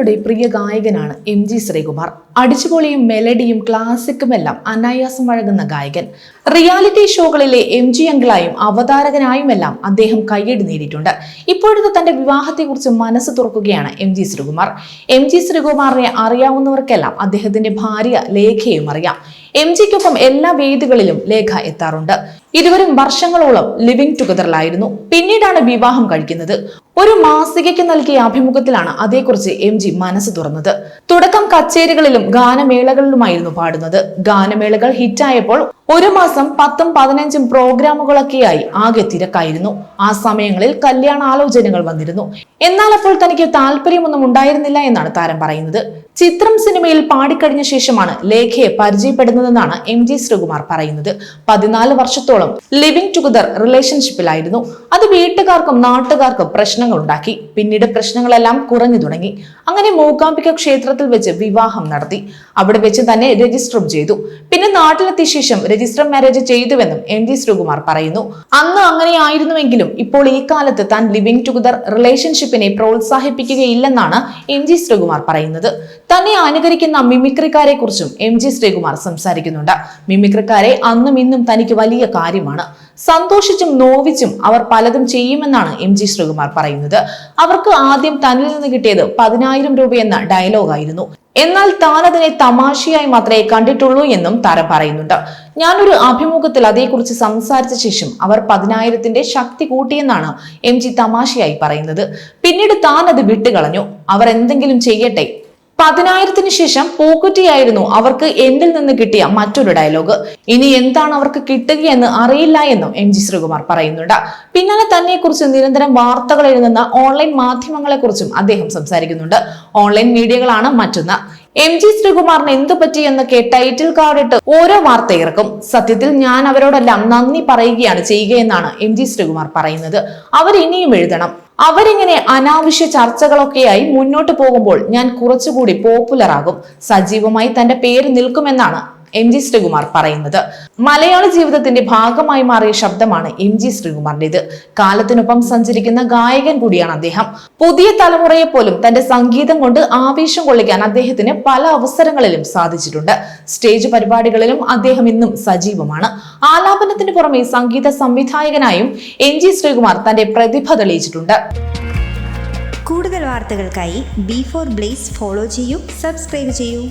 മലയാളികളുടെ പ്രിയ ഗായകനാണ് എം ജി ശ്രീകുമാർ. അടിച്ചുപൊളിയും മെലഡിയും ക്ലാസിക്കുമെല്ലാം അനായാസം വഴങ്ങുന്ന ഗായകൻ. റിയാലിറ്റി ഷോകളിലെ എം ജി അങ്കിളായും അവതാരകനായുമെല്ലാം അദ്ദേഹം കയ്യടി നേടിയിട്ടുണ്ട്. ഇപ്പോഴത്തെ തന്റെ വിവാഹത്തെക്കുറിച്ച് മനസ്സ് തുറക്കുകയാണ് M G Sreekumar. M G ശ്രീകുമാറിനെ അറിയാവുന്നവർക്കെല്ലാം അദ്ദേഹത്തിന്റെ ഭാര്യ ലേഖയും അറിയാം. എം ജിക്കൊപ്പം എല്ലാ വേദികളിലും ലേഖ എത്താറുണ്ട്. ഇരുവരും വർഷങ്ങളോളം ലിവിംഗ് ടുഗദറിലായിരുന്നു. പിന്നീടാണ് വിവാഹം കഴിക്കുന്നത്. ഒരു മാസികയ്ക്ക് നൽകിയ അഭിമുഖത്തിലാണ് അതേക്കുറിച്ച് എം ജി മനസ്സ് തുറന്നത്. തുടക്കം കച്ചേരികളിലും ഗാനമേളകളിലുമായിരുന്നു പാടുന്നത്. ഗാനമേളകൾ ഹിറ്റായപ്പോൾ ഒരു മാസം പത്തും പതിനഞ്ചും പ്രോഗ്രാമുകളൊക്കെയായി ആകെ തിരക്കായിരുന്നു. ആ സമയങ്ങളിൽ കല്യാണ ആലോചനകൾ വന്നിരുന്നു. എന്നാൽ അപ്പോൾ തനിക്ക് താല്പര്യമൊന്നും ഉണ്ടായിരുന്നില്ല എന്നാണ് താരം പറയുന്നത്. ചിത്രം സിനിമയിൽ പാടിക്കഴിഞ്ഞ ശേഷമാണ് ലേഖയെ പരിചയപ്പെടുന്നതെന്നാണ് എം ജി ശ്രീകുമാർ പറയുന്നത്. പതിനാല് വർഷത്തോളം ലിവിംഗ് ടുഗദർ റിലേഷൻഷിപ്പിലായിരുന്നു. അത് വീട്ടുകാർക്കും നാട്ടുകാർക്കും പ്രശ്നങ്ങൾ ഉണ്ടാക്കി. പിന്നീട് പ്രശ്നങ്ങളെല്ലാം കുറഞ്ഞു തുടങ്ങി. അങ്ങനെ മൂകാംബിക ക്ഷേത്രത്തിൽ വെച്ച് വിവാഹം നടത്തി. അവിടെ വെച്ച് തന്നെ രജിസ്റ്ററും ചെയ്തു. പിന്നെ നാട്ടിലെത്തിയ ശേഷം രജിസ്റ്റർ മാരേജ് ചെയ്തുവെന്നും എം ജി ശ്രീകുമാർ പറയുന്നു. അന്ന് അങ്ങനെയായിരുന്നുവെങ്കിലും ഇപ്പോൾ ഈ കാലത്ത് താൻ ലിവിംഗ് ടുഗദർ റിലേഷൻഷിപ്പിനെ പ്രോത്സാഹിപ്പിക്കുകയില്ലെന്നാണ് എം ജി ശ്രീകുമാർ പറയുന്നത്. തന്നെ അനുകരിക്കുന്ന മിമിക്രിക്കാരെ കുറിച്ചും എം ജി ശ്രീകുമാർ സംസാരിക്കുന്നുണ്ട്. മിമിക്രിക്കാരെ അന്നും ഇന്നും തനിക്ക് വലിയ കാര്യമാണ്. സന്തോഷിച്ചും നോവിച്ചും അവർ പലതും ചെയ്യുമെന്നാണ് എം ജി ശ്രീകുമാർ പറയുന്നത്. അവർക്ക് ആദ്യം തന്നിൽ നിന്ന് കിട്ടിയത് പതിനായിരം രൂപയെന്ന ഡയലോഗായിരുന്നു. എന്നാൽ താൻ അതിനെ തമാശയായി മാത്രമേ കണ്ടിട്ടുള്ളൂ എന്നും താരം പറയുന്നുണ്ട്. ഞാനൊരു അഭിമുഖത്തിൽ അതേക്കുറിച്ച് സംസാരിച്ച ശേഷം അവർ പതിനായിരത്തിന്റെ ശക്തി കൂട്ടിയെന്നാണ് എം ജി തമാശയായി പറയുന്നത്. പിന്നീട് താൻ അത് വിട്ടുകളഞ്ഞു. അവർ എന്തെങ്കിലും ചെയ്യട്ടെ. പതിനായിരത്തിന് ശേഷം പൂക്കുറ്റിയായിരുന്നു അവർക്ക് എന്നിൽ നിന്ന് കിട്ടിയ മറ്റൊരു ഡയലോഗ്. ഇനി എന്താണ് അവർക്ക് കിട്ടുകയെന്ന് അറിയില്ല എന്നും എം ജി ശ്രീകുമാർ പറയുന്നുണ്ട്. പിന്നാലെ തന്നെ കുറിച്ച് നിരന്തരം വാർത്തകൾ എഴുതുന്ന ഓൺലൈൻ മാധ്യമങ്ങളെ കുറിച്ചും അദ്ദേഹം സംസാരിക്കുന്നുണ്ട്. ഓൺലൈൻ മീഡിയകളാണ് മറ്റൊന്ന്. എം ജി ശ്രീകുമാറിന് എന്തു പറ്റി എന്നൊക്കെ ടൈറ്റിൽ കാർഡിട്ട് ഓരോ വാർത്ത ഇറക്കും. സത്യത്തിൽ ഞാൻ അവരോടെല്ലാം നന്ദി പറയുകയാണ് ചെയ്യുകയെന്നാണ് എം ജി ശ്രീകുമാർ പറയുന്നത്. അവർ ഇനിയും എഴുതണം. അവരിങ്ങനെ അനാവശ്യ ചർച്ചകളൊക്കെയായി മുന്നോട്ട് പോകുമ്പോൾ ഞാൻ കുറച്ചുകൂടി പോപ്പുലർ ആകും. സജീവമായി തന്റെ പേര് നിൽക്കുമെന്നാണ് എം ജി ശ്രീകുമാർ പറയുന്നത്. മലയാള ജീവിതത്തിന്റെ ഭാഗമായി മാറിയ ശബ്ദമാണ് എം ജി ശ്രീകുമാറിന്റേത്. കാലത്തിനൊപ്പം സഞ്ചരിക്കുന്ന ഗായകൻ കൂടിയാണ് അദ്ദേഹം. പുതിയ തലമുറയെ പോലും തന്റെ സംഗീതം കൊണ്ട് ആവേശം കൊള്ളിക്കാൻ അദ്ദേഹത്തിന് പല അവസരങ്ങളിലും സാധിച്ചിട്ടുണ്ട്. സ്റ്റേജ് പരിപാടികളിലും അദ്ദേഹം ഇന്നും സജീവമാണ്. ആലാപനത്തിന് പുറമെ സംഗീത സംവിധായകനായും എം ജി ശ്രീകുമാർ തന്റെ പ്രതിഭ തെളിയിച്ചിട്ടുണ്ട്. കൂടുതൽ വാർത്തകൾക്കായി ബി ഫോർ ബ്ലേസ് ഫോളോ ചെയ്യൂ സബ്സ്ക്രൈബ് ചെയ്യൂ.